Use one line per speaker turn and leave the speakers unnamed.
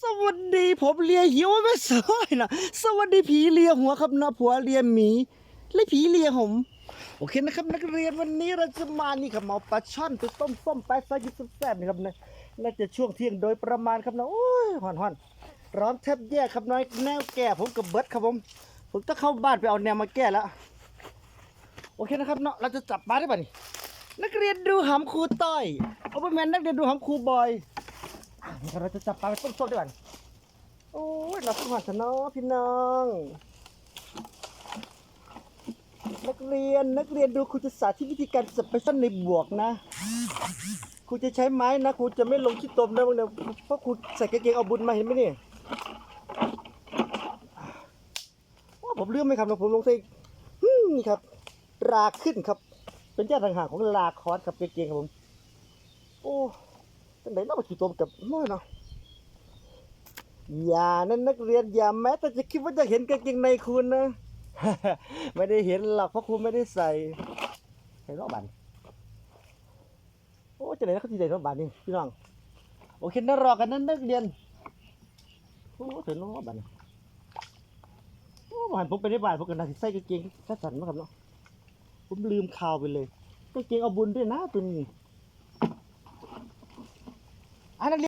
สวัสดีผมเลียหิวไม่สวยนะสวัสดีผีเลียหัวครับนะผัวเลียหมี และผีเลียผม โอเคนะครับ นักเรียนวันนี้เราจะมานี่ครับเอาปลาช่อนไปต้มส้มไปซะยิ่แซ่บๆนี่ครับนะน่าจะช่วงเที่ยงโดยประมาณครับนะโอ้ยหอนหอนๆร้อนแทบแย่ครับน้อยแนวแก่ผมกับเบิร์ดครับผมผมต้องเข้าบ้านไปเอาแนวมาแก้แล้วโอเคนะครับเนาะเราจะจับปลาได้ป่ะนี่นักเรียนดูหำครูต้อยเอาไปแมนนักเรียนดูหำครูบอย เราจะจับปลาไปต้มส้มด้วยกันโอ้ยเราขึ้นมาสนอพี่น้อง นักเรียนนักเรียนดูครูจะสาธิตวิธีการจับปลาช่อนในบวกนะครูจะใช้ไม้นะครูจะไม่ลงที่ตมนะบางเดียวเพราะครูใส่กางเกงเอาบุญมาเห็นไหมนี่ว่าผมเลื่อมไหมครับผมลงใส่นี่ครับ ราขึ้นครับ เป็นญาติทางหาของลาคอสครับกางเกงครับผม โอ้ จังไหนเราไปขี่ตัวกับน้อยเนาะอย่านั่นนักเรียนอย่าแม้แต่จะคิดว่าจะเห็นกางเกงในคุณนะ ไม่ได้เห็นหรอกเพราะคุณไม่ได้ใส่เห็นรอบบันโอ้จะไหนนะเขาที่ไหนรอบบันนี่พี่น้องโอเคนั่นรอกันนั่นนักเรียนโอ้ถึงรอบบันโอ้บ้านผมไปในบ้านผมก็น่าสิใส่กางเกงสั้นๆมาครับเนาะผมลืมข่าวไปเลยกางเกงเอาบุญด้วยนะตัวนี้ أنا اللي